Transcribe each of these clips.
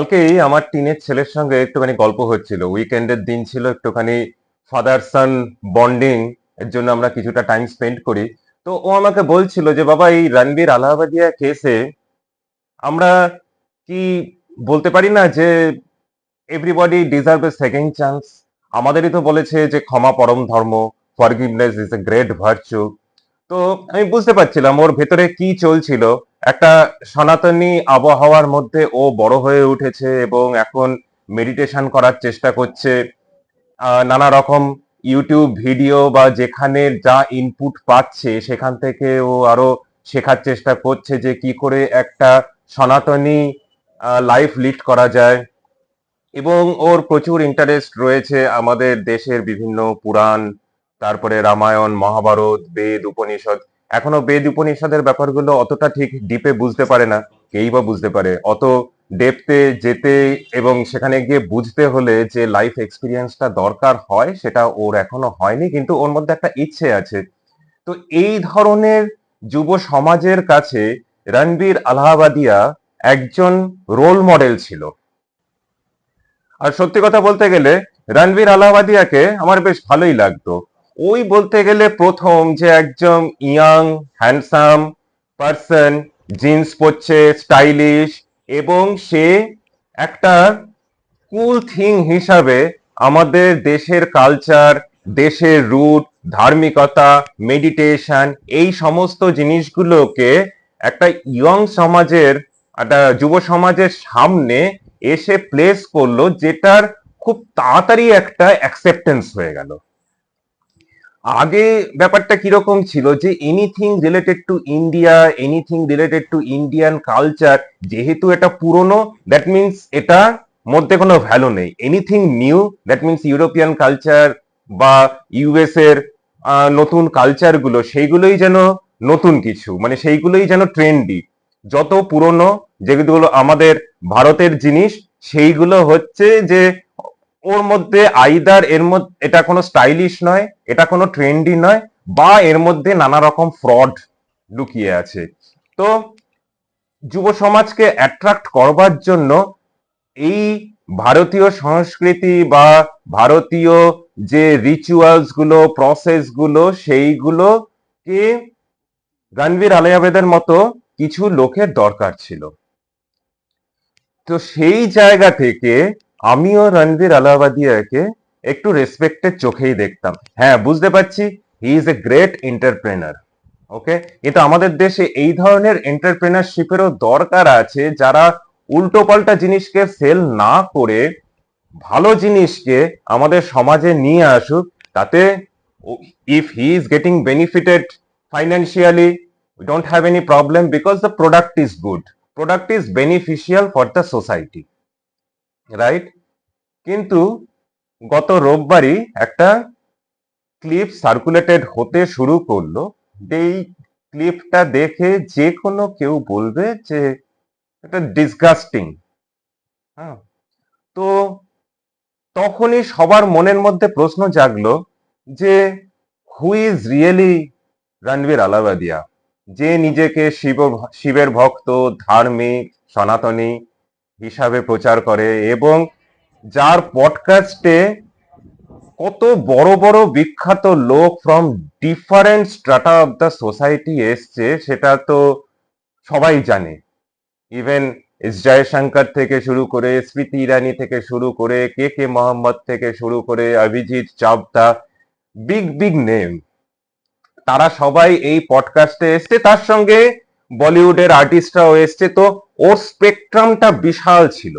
কালকেই আমার টিনের ছেলের সঙ্গে একটুখানি গল্প হচ্ছিল। উইকেন্ডের দিন ছিল একটুখানি ফাদার সান বন্ডিং এর জন্য আমরা কিছুটা টাইম স্পেন্ড করি। তো ও আমাকে বলছিল যে, বাবা, এই রণবীর আলাহাবাদিয়া কেসে আমরা কি বলতে পারি না যে everybody deserve a second chance আমাদেরই তো বলেছে যে, ক্ষমা পরম ধর্ম forgiveness is a great virtue তো আমি বুঝতে পারছিলাম ওর ভেতরে কি চলছিল। একটা সনাতনী আবহাওয়ার মধ্যে ও বড় হয়ে উঠেছে এবং এখন মেডিটেশন করার চেষ্টা করছে। নানা রকম ইউটিউব ভিডিও বা যেখানে যা ইনপুট পাচ্ছে, সেখান থেকে ও আরও শেখার চেষ্টা করছে যে কি করে একটা সনাতনী লাইফ লিড করা যায়। এবং ওর প্রচুর ইন্টারেস্ট রয়েছে আমাদের দেশের বিভিন্ন পুরাণ, তারপরে রামায়ণ, মহাভারত, বেদ, উপনিষদ। এখনও বেদ উপনিষদের ব্যাপারগুলো অতটা ঠিক ডিপে বুঝতে পারে না, কেই বা বুঝতে পারে। অত ডেপতে যেতে এবং সেখানে গিয়ে বুঝতে হলে যে লাইফ এক্সপিরিয়েন্সটা দরকার হয়, সেটা ওর এখনও হয়নি, কিন্তু ওর মধ্যে একটা ইচ্ছে আছে। তো এই ধরনের যুব সমাজের কাছে রণবীর আলাহাবাদিয়া একজন রোল মডেল ছিল। আর সত্যি কথা বলতে গেলে, রণবীর আলাহাবাদিয়াকে আমার বেশ ভালোই লাগতো। ওই বলতে গেলে প্রথম যে একজন ইয়াং হ্যান্ডসাম পার্সন জিন্স পরছে স্টাইলিশ এবং সে একটা কুল থিং হিসাবে আমাদের দেশের কালচার দেশের রুট ধার্মিকতা মেডিটেশন এই সমস্ত জিনিসগুলোকে একটা ইয়ং সমাজের, একটা যুব সমাজের সামনে এসে প্লেস করল, যেটার খুব তাড়াতাড়ি একটা অ্যাকসেপ্টেন্স হয়ে গেল। আগে ব্যাপারটা কীরকম ছিল যে anything related to India anything related to Indian culture যেহেতু এটা পুরনো দ্যাট মিনস এটা মধ্যে কোনো ভ্যালু নেই। Anything new that means European culture বা ইউএস এর নতুন কালচারগুলো, সেইগুলোই যেন নতুন কিছু মানে সেইগুলোই যেন ট্রেন্ডি যত পুরনো যেগুলো আমাদের ভারতের জিনিস, সেইগুলো হচ্ছে যে ওর মধ্যে আইদার এর মধ্যে, এটা কোনো স্টাইলিশ নয়, এটা কোনো ট্রেন্ডি নয়, বা এর মধ্যে নানা রকম ফ্রড লুকিয়ে আছে। তো যুব সমাজকে অ্যাট্রাক্ট করবার জন্য এই ভারতীয় সংস্কৃতি বা ভারতীয় যে রিচুয়ালসগুলো প্রসেসগুলো, সেইগুলোকে রণবীর আলিয়াবেদের মতো কিছু লোকের দরকার ছিল। তো সেই জায়গা থেকে আমিও রণবীর আলাহাবাদিয়াকে একটু রেসপেক্টের চোখেই দেখতাম। হ্যাঁ বুঝতে পারছি he is a great entrepreneur okay কিন্তু আমাদের দেশে এই ধরনের এন্টারপ্রেনারশিপেরও দরকার আছে যারা উল্টো পাল্টা জিনিসকে সেল না করে ভালো জিনিসকে আমাদের সমাজে নিয়ে আসুক, তাতে if he is getting benefited financially we don't have any problem because the product is good. Product is beneficial for the society. Right কিন্তু গত রোববারই একটা ক্লিপ সার্কুলেটেড হতে শুরু করল। এই ক্লিপটা দেখে যে কোনো কেউ বলবে যে এটা ডিসগাস্টিং হ্যাঁ? তো তখনই সবার মনের মধ্যে প্রশ্ন জাগলো যে who is really Ranveer Allahbadia যে নিজেকে শিব, শিবের ভক্ত, ধার্মিক, সনাতনী হিসাবে প্রচার করে এবং যার পডকাস্টে কত বড় বড় বিখ্যাত লোক from different strata of the society এসছে, সেটা তো সবাই জানে। ইভেন এস জয়শঙ্কর থেকে শুরু করে স্মৃতি ইরানি থেকে শুরু করে কে কে মোহাম্মদ থেকে শুরু করে Abhijit Chavda big big name তারা সবাই এই পডকাস্টে এসছে। তার সঙ্গে বলিউডের আর্টিস্টরাও এসছে, তো ওর স্পেকট্রামটা বিশাল ছিল।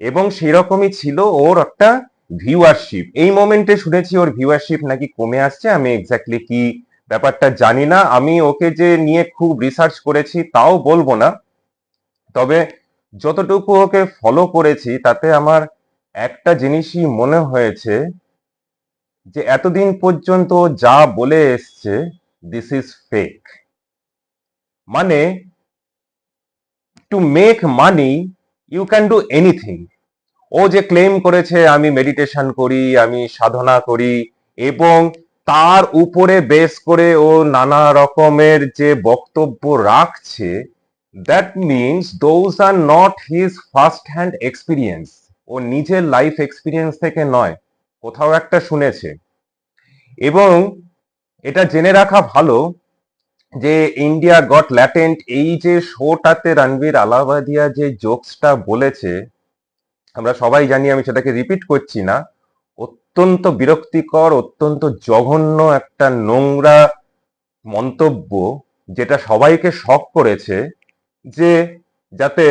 এবং সেরকমই ছিল ওর একটা ভিউয়ারশিপ এই মোমেন্টে শুনেছি ওর ভিউয়ারশিপ নাকি কমে আসছে, আমি এক্স্যাক্টলি কি ব্যাপারটা জানি না। আমি ওকে যে নিয়ে খুব রিসার্চ করেছি তাও বলব না। তবে যতটুকু ওকে ফলো করেছি, তাতে আমার একটা জিনিসই মনে হয়েছে যে এতদিন পর্যন্ত যা বলে এসছে দিস ইজ ফেক মানে to make money you can do anything ও যে ক্লেম করেছে, আমি মেডিটেশন করি, আমি সাধনা করি, এবং তার উপরে বেস করে ও নানা রকমের যে বক্তব্য রাখছে that means those are not his first hand experience ও নিজের লাইফ এক্সপিরিয়েন্স থেকে নয়, কোথাও একটা শুনেছে। এবং এটা জেনে রাখা ভালো যে ইন্ডিয়া গট ল্যাটেন্ট এই যে শোটাতে রণবীর আলাবাদিয়া যে জোকসটা বলেছে, আমরা সবাই জানি, আমি সেটাকে রিপিট করছি না, অত্যন্ত বিরক্তিকর, অত্যন্ত জঘন্য একটা নোংরা মন্তব্য, যেটা সবাইকে শক করেছে, যে যাতে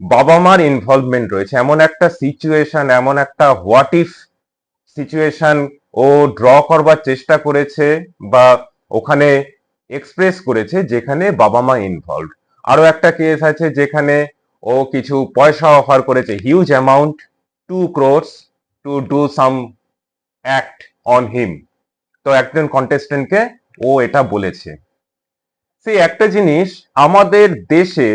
বাবা মার ইনভলভমেন্ট রয়েছে। এমন একটা সিচুয়েশন এমন একটা হোয়াট ইফ সিচুয়েশন ও ড্র করবার চেষ্টা করেছে, বা ওখানে এক্সপ্রেস করেছে যেখানে বাবা মা ইনভলভ আরও একটা কেস আছে যেখানে ও কিছু পয়সা অফার করেছে huge amount two crores to do some act on him তো একজন কন্টেস্টেন্টকে ও এটা বলেছে। সেই একটা জিনিস, আমাদের দেশে,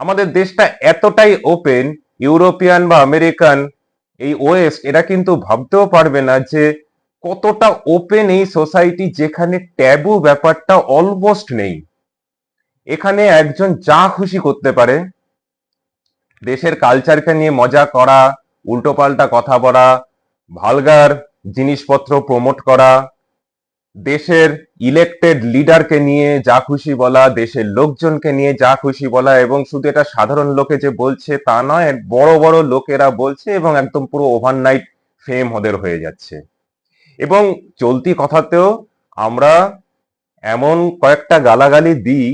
আমাদের দেশটা এতটাই ওপেন ইউরোপিয়ান বা আমেরিকান, এই ওয়েস্ট, এরা কিন্তু ভাবতেও পারবে না যে কতটা ওপেন এই সোসাইটি যেখানে ট্যাবু ব্যাপারটা অলমোস্ট নেই। এখানে একজন যা খুশি করতে পারে। দেশের কালচারকে নিয়ে মজা করা, উল্টোপাল্টা কথা বলা ভালগার জিনিসপত্র প্রমোট করা, দেশের ইলেক্টেড লিডারকে নিয়ে যা খুশি বলা, দেশের লোকজনকে নিয়ে যা খুশি বলা এবং শুধু এটা সাধারণ লোকে যে বলছে তা নয়, বড় বড় লোকেরা বলছে এবং একদম পুরো ওভারনাইট ফেম ওদের হয়ে যাচ্ছে। এবং চলতি কথাতেও আমরা এমন কয়েকটা গালাগালি দিই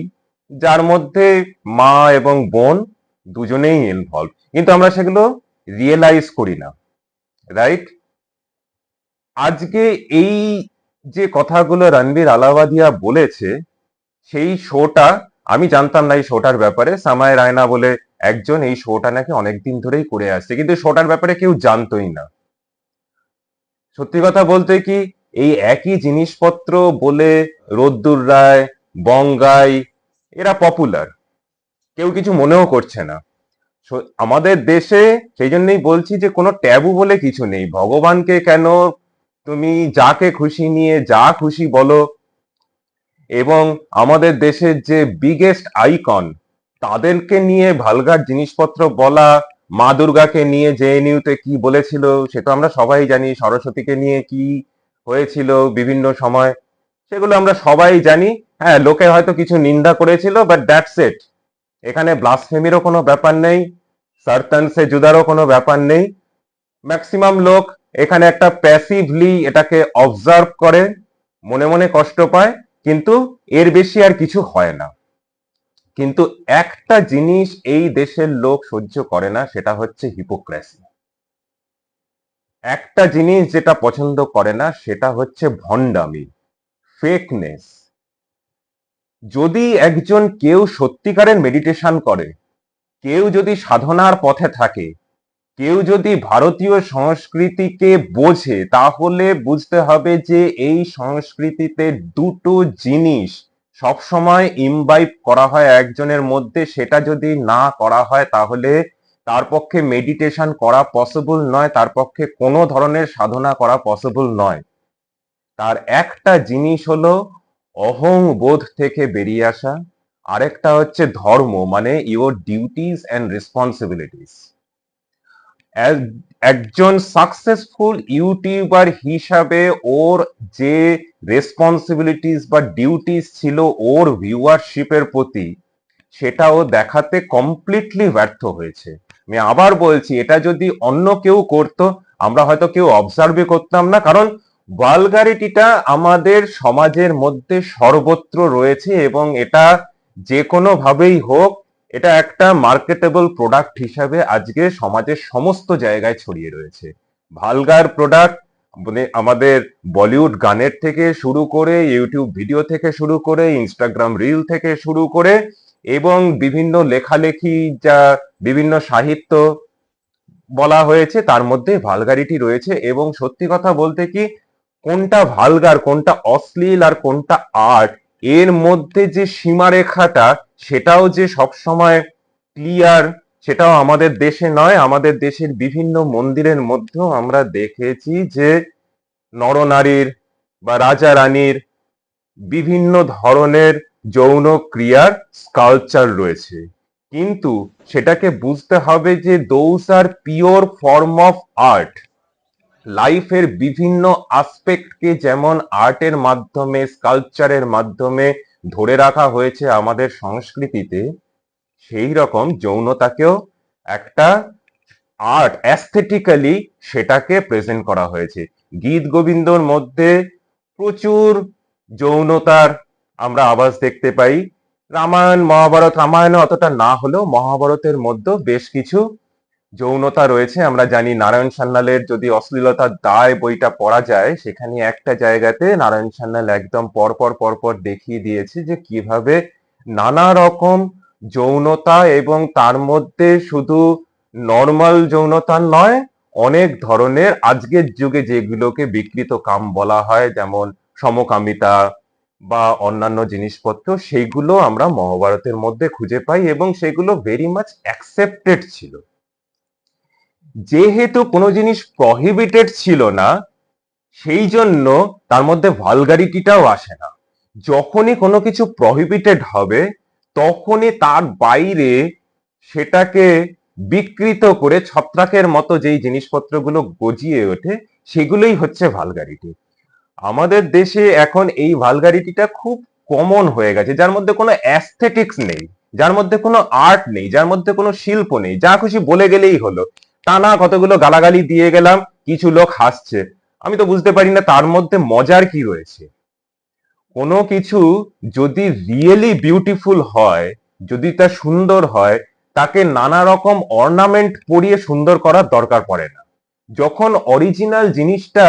যার মধ্যে মা এবং বোন দুজনেই ইনভলভ কিন্তু আমরা সেগুলো রিয়েলাইজ করি না রাইট আজকে এই যে কথাগুলো রণবীর আলাবাদিয়া বলেছে, সেই শোটা, আমি জানতাম না এই শোটার ব্যাপারে, সামায় রায়না বলে একজন এই শোটা নাকি অনেকদিন ধরেই করে আসছে, কিন্তু শোটার ব্যাপারে কেউ জানতোই না। সত্যি কথা বলতে কি, এই একই জিনিসপত্র বলে রোদ্দুর রায় বঙ্গাই এরা পপুলার কেউ কিছু মনেও করছে না। আমাদের দেশে সেই জন্যই বলছি যে, কোনো ট্যাবু বলে কিছু নেই। ভগবানকে কেন তুমি যাকে খুশি নিয়ে যা খুশি বলো? এবং আমাদের দেশের যে বিগেস্ট আইকন তাদেরকে নিয়ে ভালগার জিনিসপত্র বলা মা দুর্গাকে নিয়ে জেএনইউতে কি বলেছিল সে তো আমরা সবাই জানি, সরস্বতীকে নিয়ে কি হয়েছিল বিভিন্ন সময়, সেগুলো আমরা সবাই জানি। হ্যাঁ লোকে হয়তো কিছু নিন্দা করেছিল বাট দ্যাটস ইট এখানে ব্লাসফেমিরও কোনো ব্যাপার নেই সার্তান সে জুদারও কোনো ব্যাপার নেই। ম্যাক্সিমাম লোক এখানে একটা প্যাসিভলি এটাকে অবজার্ভ করে, মনে মনে কষ্ট পায়, কিন্তু এর বেশি আর কিছু হয় না। কিন্তু একটা জিনিস এই দেশের লোক সহ্য করে না, সেটা হচ্ছে হিপোক্রেসি একটা জিনিস যেটা পছন্দ করে না, সেটা হচ্ছে ভণ্ডামি ফেকনেস যদি একজন কেউ সত্যিকারের মেডিটেশন করে, কেউ যদি সাধনার পথে থাকে, কেউ যদি ভারতীয় সংস্কৃতিকে বোঝে, তাহলে বুঝতে হবে যে এই সংস্কৃতিতে দুটো জিনিস সবসময় ইমবাইব করা হয় একজনের মধ্যে, সেটা যদি না করা হয় তাহলে তার পক্ষে মেডিটেশন করা পসিবল নয়, তার পক্ষে কোনো ধরনের সাধনা করা পসিবল নয়। তার একটা জিনিস হলো অহং বোধ থেকে বেরিয়ে আসা, আরেকটা হচ্ছে ধর্ম মানে ইওর ডিউটিস অ্যান্ড রেসপন্সিবিলিটিস একজন সাকসেসফুল ইউটিউবার হিসাবে ওর যে রেসপন্সিবিলিটিস বা ডিউটিস ছিল ওর ভিউয়ারশিপের প্রতি সেটা ও দেখাতে কমপ্লিটলি ব্যর্থ হয়েছে। আমি আবার বলছি, এটা যদি অন্য কেউ করতো, আমরা হয়তো কেউ অবজার্ভই করতাম না, কারণ ভালগারিটিটা আমাদের সমাজের মধ্যে সর্বত্র রয়েছে এবং এটা যে কোনো ভাবেই হোক এটা একটা মার্কেটেবল প্রোডাক্ট হিসাবে আজকে সমাজের সমস্ত জায়গায় ছড়িয়ে রয়েছে। ভালগার প্রোডাক্ট মানে আমাদের বলিউড গানের থেকে শুরু করে ইউটিউব ভিডিও থেকে শুরু করে ইনস্টাগ্রাম রিল থেকে শুরু করে এবং বিভিন্ন লেখালেখি যা বিভিন্ন সাহিত্য বলা হয়েছে, তার মধ্যে ভালগারিটি রয়েছে এবং সত্যি কথা বলতে কি, কোনটা ভালগার, কোনটা অশ্লীল আর কোনটা আর্ট এর মধ্যে যে সীমারেখাটা সেটাও যে সবসময় ক্লিয়ার সেটাও আমাদের দেশে নয়, আমাদের দেশের বিভিন্ন মন্দিরের মধ্যেও আমরা দেখেছি যে নরনারীর বা রাজা রানীর বিভিন্ন ধরনের যৌন ক্রিয়ার স্কালচার রয়েছে। কিন্তু সেটাকে বুঝতে হবে যে those are pure form of art লাইফের বিভিন্ন আসপেক্টকে যেমন আর্টের মাধ্যমে স্কাল্পচারের মাধ্যমে ধরে রাখা হয়েছে আমাদের সংস্কৃতিতে, সেই রকম যৌনতাকেও একটা আর্ট অ্যাস্থেটিক্যালি সেটাকে প্রেজেন্ট করা হয়েছে। গীত গোবিন্দর মধ্যে প্রচুর যৌনতার আমরা আওয়াজ দেখতে পাই। রামায়ণ, মহাভারত, রামায়ণে অতটা না হলেও মহাভারতের মধ্যে বেশ কিছু যৌনতা রয়েছে, আমরা জানি নারায়ণ সান্যালের যদি অশ্লীলতার দায় বইটা পড়া যায়, সেখানে একটা জায়গাতে নারায়ণ সান্যাল একদম পরপর পরপর দেখিয়ে দিয়েছে যে কীভাবে নানা রকম যৌনতা এবং তার মধ্যে শুধু নর্মাল যৌনতা নয়, অনেক ধরনের আজকের যুগে যেগুলোকে বিকৃত কাম বলা হয়, যেমন সমকামিতা বা অন্যান্য জিনিসপত্র সেইগুলো আমরা মহাভারতের মধ্যে খুঁজে পাই এবং সেগুলো ভেরি মাচ অ্যাকসেপ্টেড ছিল। যেহেতু কোনো জিনিস প্রহিবিটেড ছিল না, সেই জন্য তার মধ্যে ভালগারিটিটাও আসে না। যখনই কোনো কিছু প্রহিবিটেড হবে, তখনই তার বাইরে সেটাকে বিকৃত করে ছত্রাকের মতো যেই জিনিসপত্রগুলো গজিয়ে ওঠে, সেগুলোই হচ্ছে ভালগারিটি আমাদের দেশে এখন এই ভালগারিটিটা খুব কমন হয়ে গেছে, যার মধ্যে কোনো অ্যাস্থেটিক্স নেই, যার মধ্যে কোনো আর্ট নেই, যার মধ্যে কোনো শিল্প নেই, যা খুশি বলে গেলেই হলো। টানা কতগুলো গালাগালি দিয়ে গেলাম, কিছু লোক হাসছে। আমি তো বুঝতে পারি না তার মধ্যে মজার কি রয়েছে। কোনো কিছু যদি রিয়েলি বিউটিফুল হয়, যদি তা সুন্দর হয়, তাকে নানা রকম অর্নামেন্ট পরিয়ে সুন্দর করার দরকার পড়ে না। যখন অরিজিনাল জিনিসটা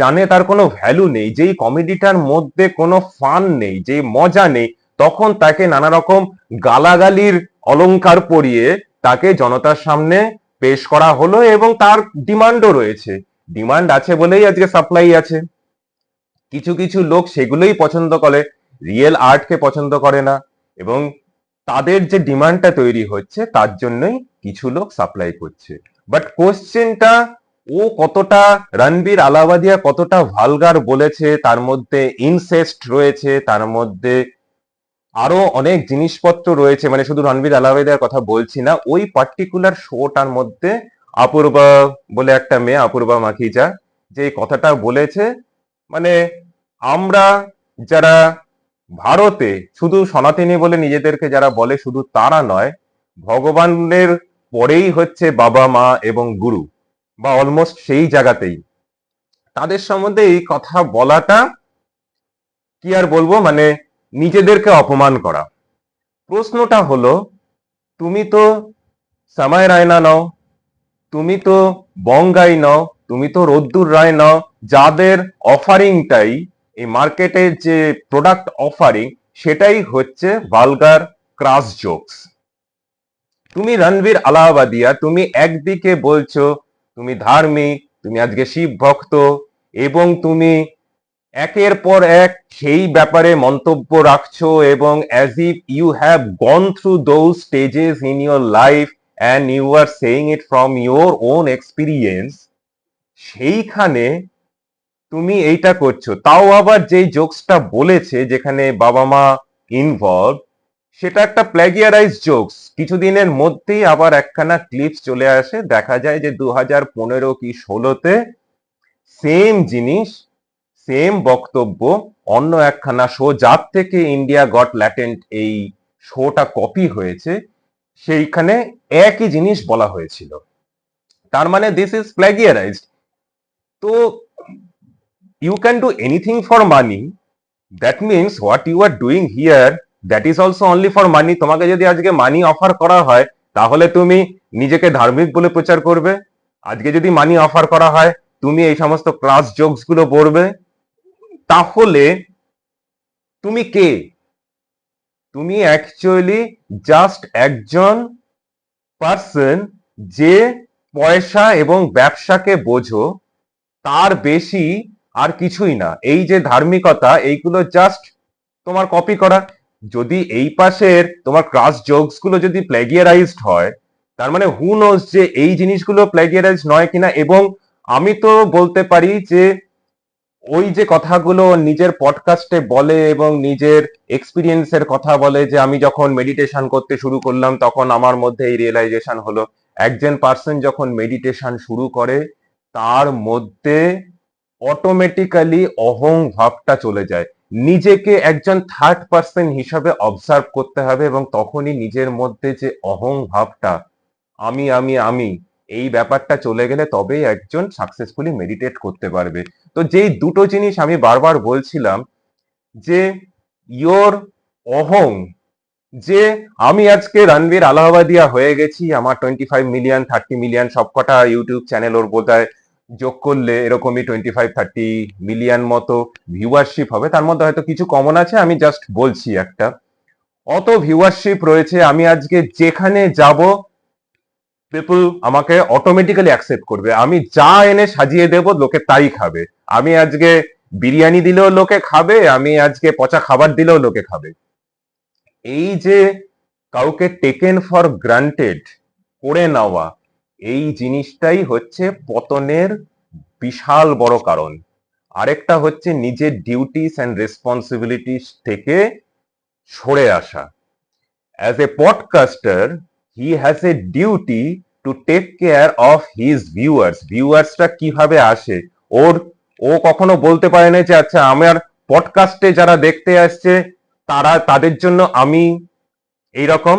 জানে তার কোনো ভ্যালু নেই, যেই কমেডিটার মধ্যে কোনো ফান নেই যে মজা নেই, তখন তাকে নানা রকম গালাগালির অলংকার পরিয়ে তাকে জনতার সামনে পেশ করা হলো এবং তার ডিমান্ডও রয়েছে। ডিমান্ড আছে বলেই আজকে সাপ্লাই আছে। কিছু কিছু লোক সেগুলোই পছন্দ করে, রিয়েল আর্টকে পছন্দ করে না এবং তাদের যে ডিমান্ডটা তৈরি হচ্ছে তার জন্যই কিছু লোক সাপ্লাই করছে। বাট কোশ্চেনটা, ও কতটা রণবীর আলাবাদিয়া কতটা ভালগার বলেছে, তার মধ্যে ইনসেস্ট রয়েছে, তার মধ্যে আরও অনেক জিনিসপত্র রয়েছে মানে শুধু রণবীর আলাবাদিয়ার কথা বলছি না, ওই পার্টিকুলার শোটার মধ্যে অপূর্বা বলে একটা মেয়ে, অপূর্বা মাখিজা, যে কথাটা বলেছে মানে আমরা যারা ভারতে শুধু সনাতনী বলে নিজেদেরকে যারা বলে শুধু তারা নয়, ভগবানের পরেই হচ্ছে বাবা, মা এবং গুরু, বা অলমোস্ট সেই জায়গাতেই। তাদের সম্বন্ধে এই কথা বলাটা কি আর বলব মানে নিজেদেরকে অপমান করা। প্রশ্নটা হলো, তুমি তো সময় রায়না নও, তুমি তো বঙ্গাই নও, তুমি তো রোদ্দুর রায় নও, যাদের অফারিংটাই, এই মার্কেটের যে প্রোডাক্ট অফারিং সেটাই হচ্ছে ভালগার ক্রাস জোকস তুমি রণবীর আলাহাবাদিয়া, তুমি একদিকে বলছো, তুমি ধার্মিক, তুমি আজকে শিব ভক্ত এবং তুমি একের পর এক সেই ব্যাপারে মন্তব্য রাখছো এবং as if you have gone through those stages in your life and you are saying it from your own experience সেইখানে তুমি এইটা করছ। তাও আবার যেই জোকসটা বলেছে, যেখানে বাবা মা ইনভলভ সেটা একটা প্ল্যাগিয়ারাইজ জোকস কিছুদিনের মধ্যেই আবার একখানা ক্লিপস চলে আসে। দেখা যায় যে দু হাজার পনেরো কি ষোলোতে সেম জিনিস সেম বক্তব্য, অন্য একখানা শো যার থেকে ইন্ডিয়া গট ল্যাটেন্ট এই শোটা কপি হয়েছে, সেইখানে একই জিনিস বলা হয়েছিল। তার মানে দিস ইজ প্ল্যাগিয়ারাইজড তো you can do anything for money that means what you are doing here that is also only for money তোমাকে যদি আজকে মানি অফার করা হয়, তাহলে তুমি নিজেকে ধার্মিক বলে প্রচার করবে। আজকে যদি মানি অফার করা হয়, তুমি এই সমস্ত ক্লাস জোকসগুলো পড়বে। তাহলে তুমি কে? তুমি অ্যাকচুয়ালি জাস্ট একজন পার্সন যে পয়সা এবং ব্যবসাকে বোঝো, তার বেশি আর কিছুই না। এই যে ধার্মিকতা, এইগুলো জাস্ট তোমার কপি করা। যদি এই পাশের তোমার ক্রাস জোকসগুলো যদি প্ল্যাগিয়ারাইজড হয়, তার মানে হু নোজ যে এই জিনিসগুলো প্ল্যাগিয়ারাইজ নয় কিনা? এবং আমি তো বলতে পারি যে ওই যে কথাগুলো নিজের পডকাস্টে বলে এবং নিজের এক্সপিরিয়েন্সের কথা বলে যে আমি যখন মেডিটেশন করতে শুরু করলাম, তখন আমার মধ্যে এই রিয়েলাইজেশন হলো। একজন পার্সন যখন মেডিটেশন শুরু করে, তার মধ্যে অটোমেটিক্যালি অহং ভাবটা চলে যায়। নিজেকে একজন থার্ড পার্সন হিসাবে অবজার্ভ করতে হবে এবং তখনই নিজের মধ্যে যে অহং ভাবটা, আমি আমি আমি এই ব্যাপারটা চলে গেলে তবেই একজন সাকসেসফুলি মেডিটেট করতে পারবে। তো যেই দুটো জিনিস আমি বারবার বলছিলাম, যে ইয়োর অহং, যে আমি আজকে রণবীর আলাহাবাদিয়া হয়ে গেছি, আমার twenty five million thirty million সবকটা ইউটিউব চ্যানেল ওর বোধহয় যোগ করলে এরকমই টোয়েন্টি ফাইভ থার্টি মিলিয়ন মতো ভিউয়ারশিপ হবে। তার মধ্যে হয়তো কিছু কমন আছে, আমি জাস্ট বলছি একটা। অত ভিউয়ারশিপ রয়েছে, আমি আজকে যেখানে যাব পিপল আমাকে অটোমেটিক্যালি অ্যাকসেপ্ট করবে। আমি যা এনে সাজিয়ে দেব, লোকে তাই খাবে। আমি আজকে বিরিয়ানি দিলেও লোকে খাবে, আমি আজকে পচা খাবার দিলেও লোকে খাবে। এই যে কাউকে টেকেন ফর গ্রান্টেড করে নেওয়া, এই জিনিসটাই হচ্ছে পতনের বিশাল বড় কারণ। আরেকটা হচ্ছে নিজের ডিউটিস অ্যান্ড রেসপন্সিবিলিটিস থেকে সরে আসা। As a podcaster he has a duty to take care of his viewers ভিউয়ার্সরা কীভাবে আসে? ওর, ও কখনো বলতে পারে না যে আচ্ছা আমার পডকাস্টে যারা দেখতে আসছে, তারা, তাদের জন্য আমি এই রকম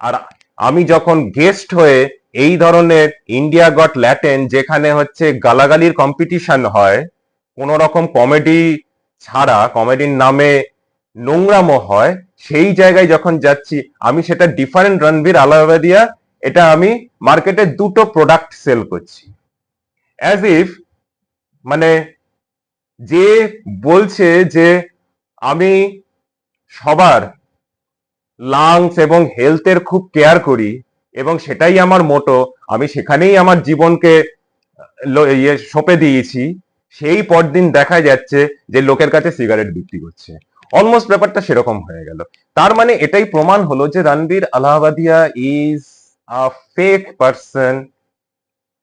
আর আমি যখন গেস্ট হয়ে এই ধরনের ইন্ডিয়া গট ল্যাটেন যেখানে হচ্ছে গালাগালির কম্পিটিশন হয় কোন রকম কমেডি ছাড়া কমেডির নামে নোংরামো হয় সেই জায়গায় যখন যাচ্ছি, আমি সেটা ডিফারেন্ট রণবীর আলাহাবাদিয়া এটা আমি মার্কেটে দুটো প্রোডাক্ট সেল করছি। অ্যাজ ইফ মানে যে বলছে যে আমি সবার লাংস এবং হেলথের খুব কেয়ার করি এবং সেটাই আমার মোটো আমি সেখানেই আমার জীবনকে ইয়ে সঁপে দিয়েছি, সেই পরদিন দেখা যাচ্ছে যে লোকের কাছে সিগারেট বিক্রি করছে। অলমোস্ট ব্যাপারটা সেরকম হয়ে গেল। তার মানে এটাই প্রমাণ হলো যে Ranveer Allahbadia is a fake person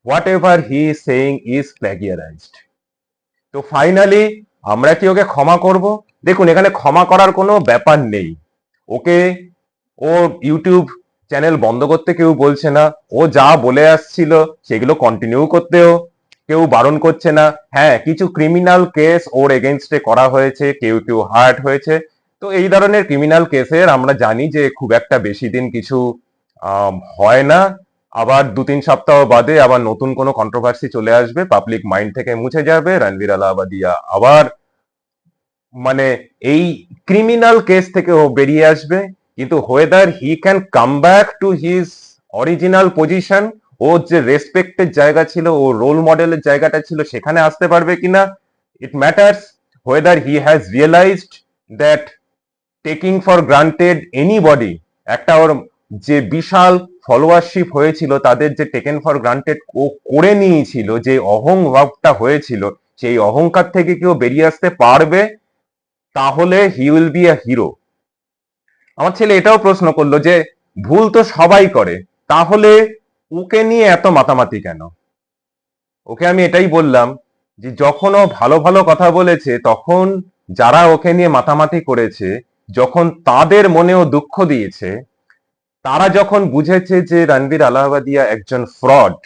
whatever he saying is plagiarised তো ফাইনালি আমরা কি ওকে ক্ষমা করব? দেখুন, এখানে ক্ষমা করার কোনো ব্যাপার নেই। ওকে, ও ইউটিউব চ্যানেল বন্ধ করতে কেউ বলছে না। ও যা বলে আসছিল, সেগুলো কন্টিনিউ করতেও কেউ বারণ করছে না। হ্যাঁ কিছু ক্রিমিনাল কেস ওর এগেনস্টে করা হয়েছে, কেউ কেউ হার্ট হয়েছে। তো এই ধরনের ক্রিমিনাল কেসের আমরা জানি যে খুব একটা বেশি দিন কিছু হয় না। আবার দু তিন সপ্তাহ বাদে আবার নতুন কোনো কন্ট্রোভার্সি চলে আসবে পাবলিক মাইন্ড থেকে মুছে যাবে, রণবীর আলাহাবাদিয়া আবার মানে এই ক্রিমিনাল কেস থেকে ও বেরিয়ে আসবে। কিন্তু whether he can come back to his original position ওর যে রেসপেক্টের জায়গা ছিল, ও রোল মডেলের জায়গাটা ছিল, সেখানে আসতে পারবে কিনা? It matters whether he has realised that taking for granted anybody একটা ওর যে বিশাল ফলোয়ারশিপ হয়েছিল, তাদের যে টেকেন ফর গ্রান্টেড ও করে নিয়েছিল, যে অহং ভাবটা হয়েছিল, সেই অহংকার থেকে কেউ বেরিয়ে আসতে পারবে? তাহলে he will be a hero আমার ছেলে এটাও প্রশ্ন করল যে, ভুল তো সবাই করে। তাহলে ওকে নিয়ে এত মাতামাতি কেন? ওকে আমি এটাই বললাম যে যখন ও ভালো ভালো কথা বলেছে, তখন যারা ওকে নিয়ে মাতামাতি করেছে, যখন তাদের মনেও দুঃখ দিয়েছে, তারা যখন বুঝেছে যে রণবীর আলাহাবাদিয়া একজন ফ্রড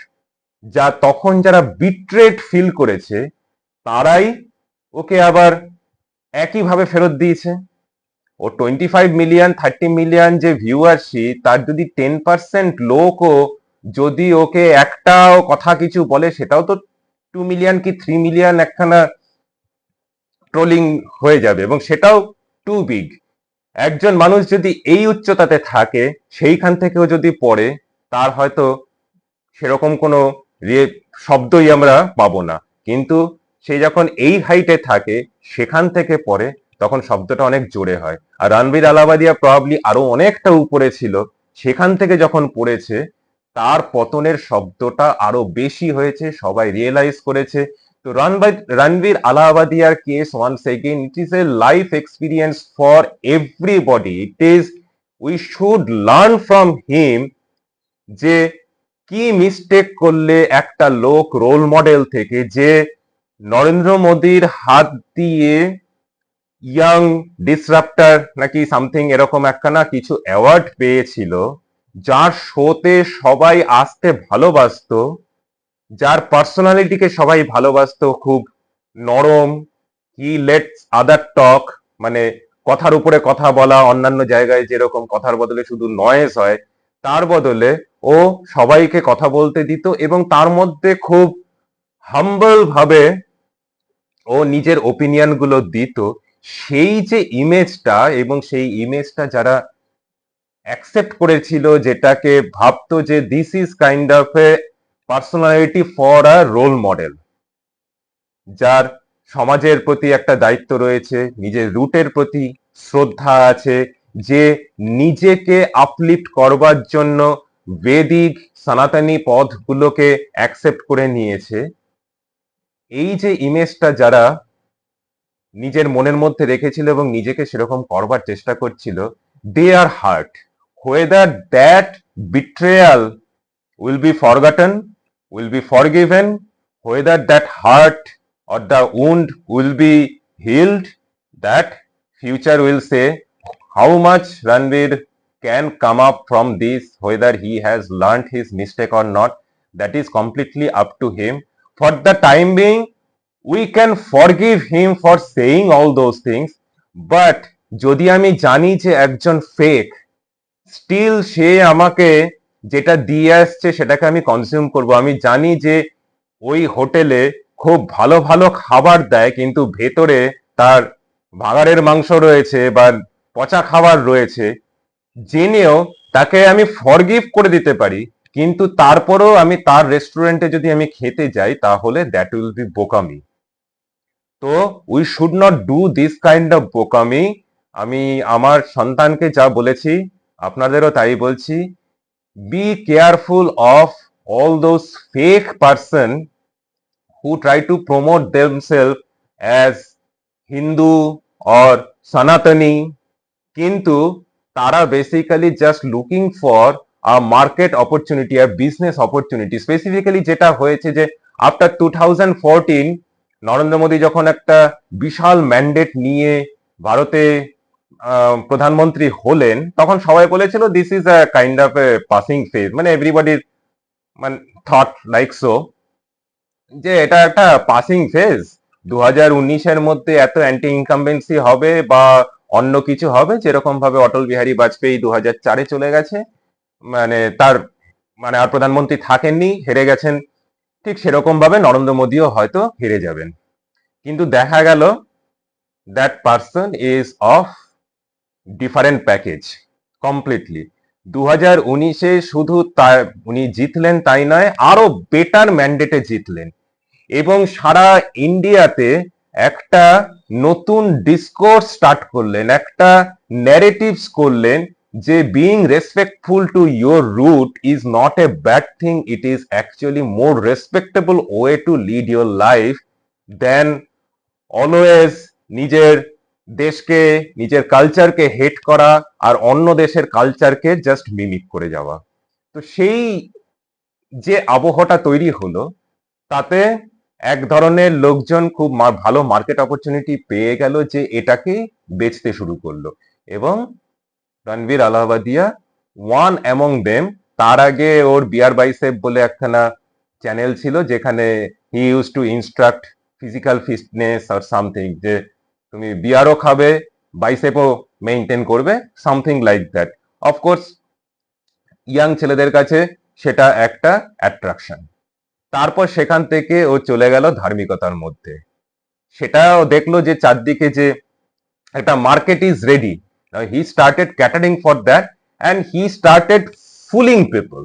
যা তখন যারা বিট্রেট ফিল করেছে, তারাই ওকে আবার একইভাবে ফেরত দিয়েছে। ও twenty five million thirty million যে ভিউয়ারশিপ তার যদি টেন পার্সেন্ট লোকও যদি ওকে একটাও কথা কিছু বলে, সেটাও তো টু মিলিয়ন কি থ্রি মিলিয়ন একখানা ট্রোলিং হয়ে যাবে, এবং সেটাও টু বিগ একজন মানুষ যদি এই উচ্চতাতে থাকে, সেইখান থেকেও যদি পড়ে, তার হয়তো সেরকম কোনো শব্দই আমরা পাবো না। কিন্তু সে যখন এই হাইটে থাকে, সেখান থেকে পড়ে, তখন শব্দটা অনেক জোরে হয়। আর রণবীর আলাবাদিয়া প্রবাবলি আরও অনেকটা উপরে ছিল, সেখান থেকে যখন পড়েছে তার পতনের শব্দটা আরও বেশি হয়েছে, সবাই রিয়েলাইজ করেছে। তো Ranveer আলাহাবাদিয়ার case once again it is a life experience for everybody it is we should learn from him যে কি মিস্টেক করলে একটা লোক রোল মডেল থেকে যে নরেন্দ্র মোদীর হাত দিয়ে ইয়াং ডিসরাপ্টার নাকি সামথিং এরকম একখানা কিছু অ্যাওয়ার্ড পেয়েছিল। যার শোতে সবাই আসতে ভালোবাসতো, যার পার্সোনালিটিকে সবাই ভালোবাসতো, খুব নরম হি লেটস আদার টক মানে কথার উপরে কথা বলা, অন্যান্য জায়গায় যেরকম কথার বদলে শুধু নয়েজ হয়, তার বদলে ও সবাইকে কথা বলতে দিত এবং তার মধ্যে খুব হাম্বল ভাবে ও নিজের ওপিনিয়নগুলো দিত। সেই যে ইমেজটা এবং সেই ইমেজটা যারা অ্যাকসেপ্ট করেছিল যেটাকে ভাবতো যে this is kind of a personality for a role model যার সমাজের প্রতি একটা দায়িত্ব রয়েছে, নিজের রুটের প্রতি শ্রদ্ধা আছে, যে নিজেকে আপলিফট করবার জন্য বেদিক সনাতনী পথগুলোকে অ্যাকসেপ্ট করে নিয়েছে। এই যে ইমেজটা যারা নিজের মনের মধ্যে রেখেছিল এবং নিজেকে সেরকম করবার চেষ্টা করছিল they are hurt whether that betrayal will be forgotten, will be forgiven, whether that hurt or the wound will be healed, that future will say how much Ranveer can come up from this, whether he has learned his mistake or not, that is completely up to him. For the time being, we can forgive him for saying all those things, but যদি আমি জানি যে একজন fake still সে আমাকে যেটা দিয়ে আসছে সেটাকে আমি কনজিউম করব। আমি জানি যে ওই হোটেলে খুব ভালো ভালো খাবার দেয়, কিন্তু ভেতরে তার ভাগাড়ের মাংস রয়েছে বা পচা খাবার রয়েছে, জেনেও তাকে আমি ফরগিভ করে দিতে পারি। কিন্তু তারপরেও আমি তার রেস্টুরেন্টে যদি আমি খেতে যাই, তাহলে দ্যাট উইল বি বোকামি। তো we should not do this kind of বোকামি। আমি আমার সন্তানকে যা বলেছি আপনাদেরও তাই বলছি be careful of all those fake person who try to promote themselves as Hindu or Sanatani কিন্তু তারা basically just looking for a market opportunity R business opportunity specifically যেটা হয়েছে যে after two thousand fourteen Narendra Modi যখন একটা বিশাল mandate নিয়ে ভারতে প্রধানমন্ত্রী হলেন, তখন সবাই বলেছিল this is a kind of a passing phase মানে এভরিবডির মানে থট লাইক সো যে এটা একটা পাসিং ফেজ দু হাজার উনিশের মধ্যে এত অ্যান্টি ইনকামবেন্সি হবে বা অন্য কিছু হবে যেরকম ভাবে অটল বিহারী বাজপেয়ী দু হাজার চারে চলে গেছে মানে তার মানে আর প্রধানমন্ত্রী থাকেননি, হেরে গেছেন, ঠিক সেরকম ভাবে নরেন্দ্র মোদীও হয়তো হেরে যাবেন। কিন্তু দেখা গেল that person is of different package completely দু হাজার উনিশে শুধু তা উনি জিতলেন তাই নয়, আরও বেটার ম্যান্ডেটে জিতলেন। এবং সারা ইন্ডিয়াতে একটা নতুন ডিসকোর্স স্টার্ট করলেন, একটা ন্যারেটিভস করলেন যে being respectful to your root is not a bad thing it is actually more respectable way to lead your life then always নিজের দেশকে, নিজের কালচারকে হেট করা আর অন্য দেশের কালচারকে জাস্ট মিমিক করে যাওয়া। তো সেই যে আবহাওয়াটা তৈরি হলো, তাতে এক ধরনের লোকজন খুব ভালো মার্কেট অপরচুনিটি পেয়ে গেল যে এটাকে বেচতে শুরু করল। এবং Ranveer Allahbadia one among them তার আগে ওর বিয়ার বাইসেপ বলে একখানা চ্যানেল ছিল, যেখানে he use to instruct physical fitness R something যে তুমি বিয়ারও খাবে বাইসেপও মেনটেন করবে something like that of course young ছেলেদের কাছে সেটা একটা অ্যাট্রাকশন তারপর সেখান থেকে ও চলে গেল ধার্মিকতার মধ্যে। সেটাও দেখল যে চারদিকে যে একটা market is ready he started catering for that and he started fooling people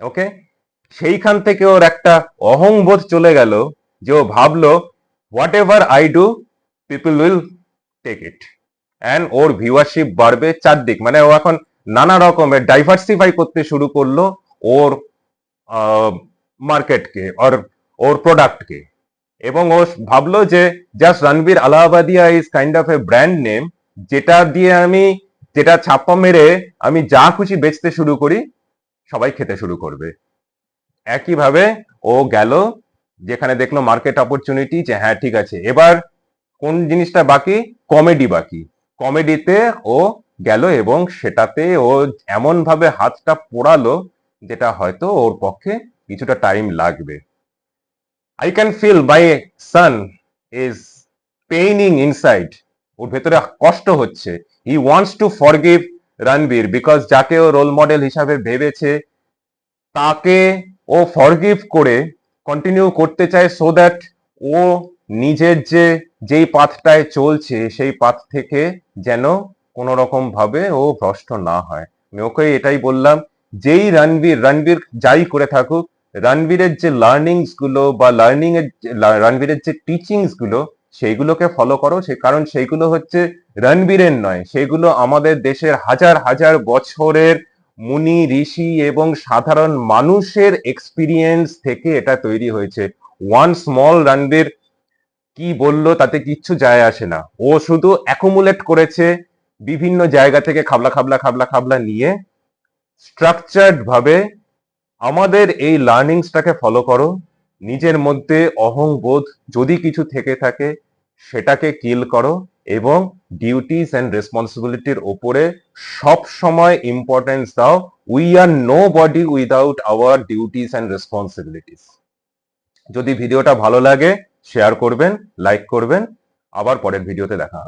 okay সেইখান থেকে ওর একটা অহংবোধ চলে গেল যে ও ভাবলো whatever I do people will take it and or viewership বাড়বে চারদিক। মানে ও এখন নানা রকমের ডাইভার্সিফাই করতে শুরু করল ওর মার্কেটকে ওর ওর প্রোডাক্টকে এবং ও ভাবলো যে just Ranveer Allahbadia is kind of a brand name যেটা দিয়ে আমি, যেটা ছাপ্পা মেরে আমি যা খুশি বেচতে শুরু করি, সবাই খেতে শুরু করবে। একইভাবে ও গেল, যেখানে দেখল মার্কেট অপরচুনিটি যে হ্যাঁ ঠিক আছে। এবার কোন জিনিসটা বাকি? কমেডি বাকি। কমেডিতে ও গেল এবং সেটাতে ও এমন ভাবে হাতটা পোড়ালো যেটা হয়তো ওর পক্ষে কিছুটা টাইম লাগবে। I can feel my son is paining inside ওর ভেতরে কষ্ট হচ্ছে। He wants to forgive Ranveer because যাকে ও রোল মডেল হিসাবে ভেবেছে, তাকে ও ফরগিভ করে কন্টিনিউ করতে চায় সো দ্যাট ও নিজের যে, যেই পাথটায় চলছে, সেই পাথ থেকে যেন কোনো রকম ভাবে ও ভ্রষ্ট না হয়। আমি ওকে এটাই বললাম, যেই রণবীর রণবীর যাই করে থাকুক, রণবীরের যে লার্নিংসগুলো বা লার্নিং এর রণবীরের যে টিচিংসগুলো, সেইগুলোকে ফলো করো, সে, কারণ সেইগুলো হচ্ছে রণবীরের নয় সেগুলো আমাদের দেশের হাজার হাজার বছরের মুনি, ঋষি এবং সাধারণ মানুষের এক্সপিরিয়েন্স থেকে এটা তৈরি হয়েছে। ওয়ান স্মল রণবীর কি বলল তাতে কিচ্ছু যায় আসে না। ও শুধু অ্যাকুমুলেট করেছে বিভিন্ন জায়গা থেকে খাবলা খাবলা খাবলা খাবলা নিয়ে স্ট্রাকচার্ড ভাবে আমাদের এই লার্নিংসটাকে ফলো করো। নিজের মধ্যে অহংবোধ যদি কিছু থেকে থাকে সেটাকে কিল করো এবং ডিউটিস অ্যান্ড রেসপন্সিবিলিটির ওপরে সব সময় ইম্পর্টেন্স দাও। We are nobody without our duties and responsibilities যদি ভিডিওটা ভালো লাগে শেয়ার করবেন লাইক করবেন। আবার পরের ভিডিওতে দেখা হবে।